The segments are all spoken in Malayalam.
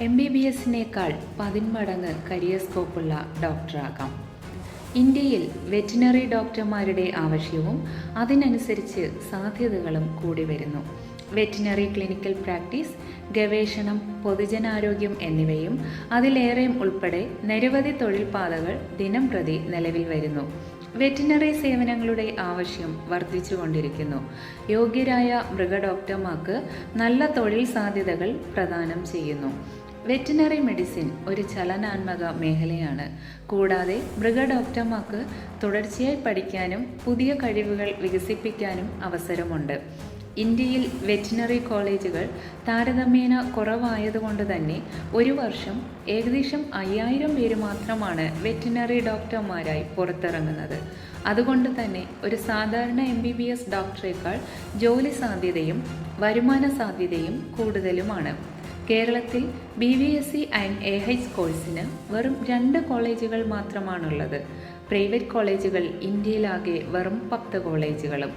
എം ബി ബി എസിനേക്കാൾ പതിന്മടങ്ങ് കരിയർ സ്കോപ്പുള്ള ഡോക്ടറാകാം. ഇന്ത്യയിൽ വെറ്റിനറി ഡോക്ടർമാരുടെ ആവശ്യവും അതിനനുസരിച്ച് സാധ്യതകളും കൂടി വരുന്നു. വെറ്റിനറി ക്ലിനിക്കൽ പ്രാക്ടീസ് ഗവേഷണം പൊതുജനാരോഗ്യം എന്നിവയും അതിലേറെയും ഉൾപ്പെടെ നിരവധി തൊഴിൽ പാതകൾ ദിനം പ്രതി നിലവിൽ വരുന്നു. വെറ്റിനറി സേവനങ്ങളുടെ ആവശ്യം വർദ്ധിച്ചുകൊണ്ടിരിക്കുന്നു. യോഗ്യരായ മൃഗഡോക്ടർമാർക്ക് നല്ല തൊഴിൽ സാധ്യതകൾ പ്രദാനം ചെയ്യുന്നു. വെറ്റിനറി മെഡിസിൻ ഒരു ചലനാത്മക മേഖലയാണ്. കൂടാതെ മൃഗഡോക്ടർമാർക്ക് തുടർച്ചയായി പഠിക്കാനും പുതിയ കഴിവുകൾ വികസിപ്പിക്കാനും അവസരമുണ്ട്. ഇന്ത്യയിൽ വെറ്റിനറി കോളേജുകൾ താരതമ്യേന കുറവായതുകൊണ്ട് തന്നെ ഒരു വർഷം ഏകദേശം അയ്യായിരം പേര് മാത്രമാണ് വെറ്റിനറി ഡോക്ടർമാരായി പുറത്തിറങ്ങുന്നത്. അതുകൊണ്ട് തന്നെ ഒരു സാധാരണ എം ബി ബി എസ് ഡോക്ടറേക്കാൾ ജോലി സാധ്യതയും വരുമാന സാധ്യതയും കൂടുതലുമാണ്. കേരളത്തിൽ B V S C and A ഹൈസ് കോഴ്സിന് വെറും രണ്ട് കോളേജുകൾ മാത്രമാണുള്ളത്. പ്രൈവറ്റ് കോളേജുകൾ ഇന്ത്യയിലാകെ വെറും പത്ത് കോളേജുകളും.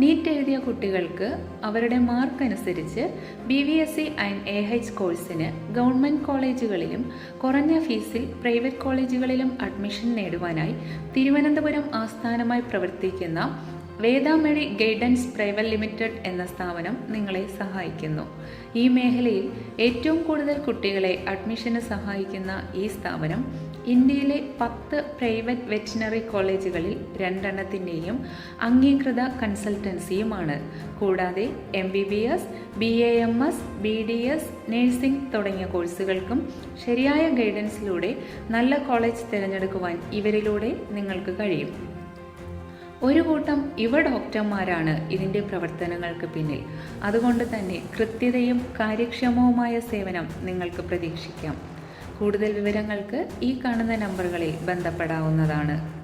നീറ്റ് എഴുതിയ കുട്ടികൾക്ക് അവരുടെ മാർക്ക് അനുസരിച്ച് B V S C and A ഹൈസ് കോഴ്സിന് ഗവൺമെന്റ് കോളേജുകളിലും കുറഞ്ഞ ഫീസിൽ പ്രൈവറ്റ് കോളേജുകളിലും അഡ്മിഷൻ നേടുവാനായി തിരുവനന്തപുരം ആസ്ഥാനമായി പ്രവർത്തിക്കുന്ന വേദാമഴി ഗൈഡൻസ് പ്രൈവറ്റ് ലിമിറ്റഡ് എന്ന സ്ഥാപനം നിങ്ങളെ സഹായിക്കുന്നു. ഈ മേഖലയിൽ ഏറ്റവും കൂടുതൽ കുട്ടികളെ അഡ്മിഷന് സഹായിക്കുന്ന ഈ സ്ഥാപനം ഇന്ത്യയിലെ പത്ത് പ്രൈവറ്റ് വെറ്റിനറി കോളേജുകളിൽ രണ്ടെണ്ണത്തിന്റെയും അംഗീകൃത കൺസൾട്ടൻസിയുമാണ്. കൂടാതെ M B B S B A M S B D S nursing തുടങ്ങിയ കോഴ്സുകൾക്കും ശരിയായ ഗൈഡൻസിലൂടെ നല്ല കോളേജ് തിരഞ്ഞെടുക്കുവാൻ ഇവരിലൂടെ നിങ്ങൾക്ക് കഴിയും. ഒരു കൂട്ടം യുവ ഡോക്ടർമാരാണ് ഇതിന്റെ പ്രവർത്തനങ്ങൾക്ക് പിന്നിൽ. അതുകൊണ്ട് തന്നെ കൃത്യതയും കാര്യക്ഷമവുമായ സേവനം നിങ്ങൾക്ക് പ്രതീക്ഷിക്കാം. കൂടുതൽ വിവരങ്ങൾക്ക് ഈ കാണുന്ന നമ്പറുകളിൽ ബന്ധപ്പെടാവുന്നതാണ്.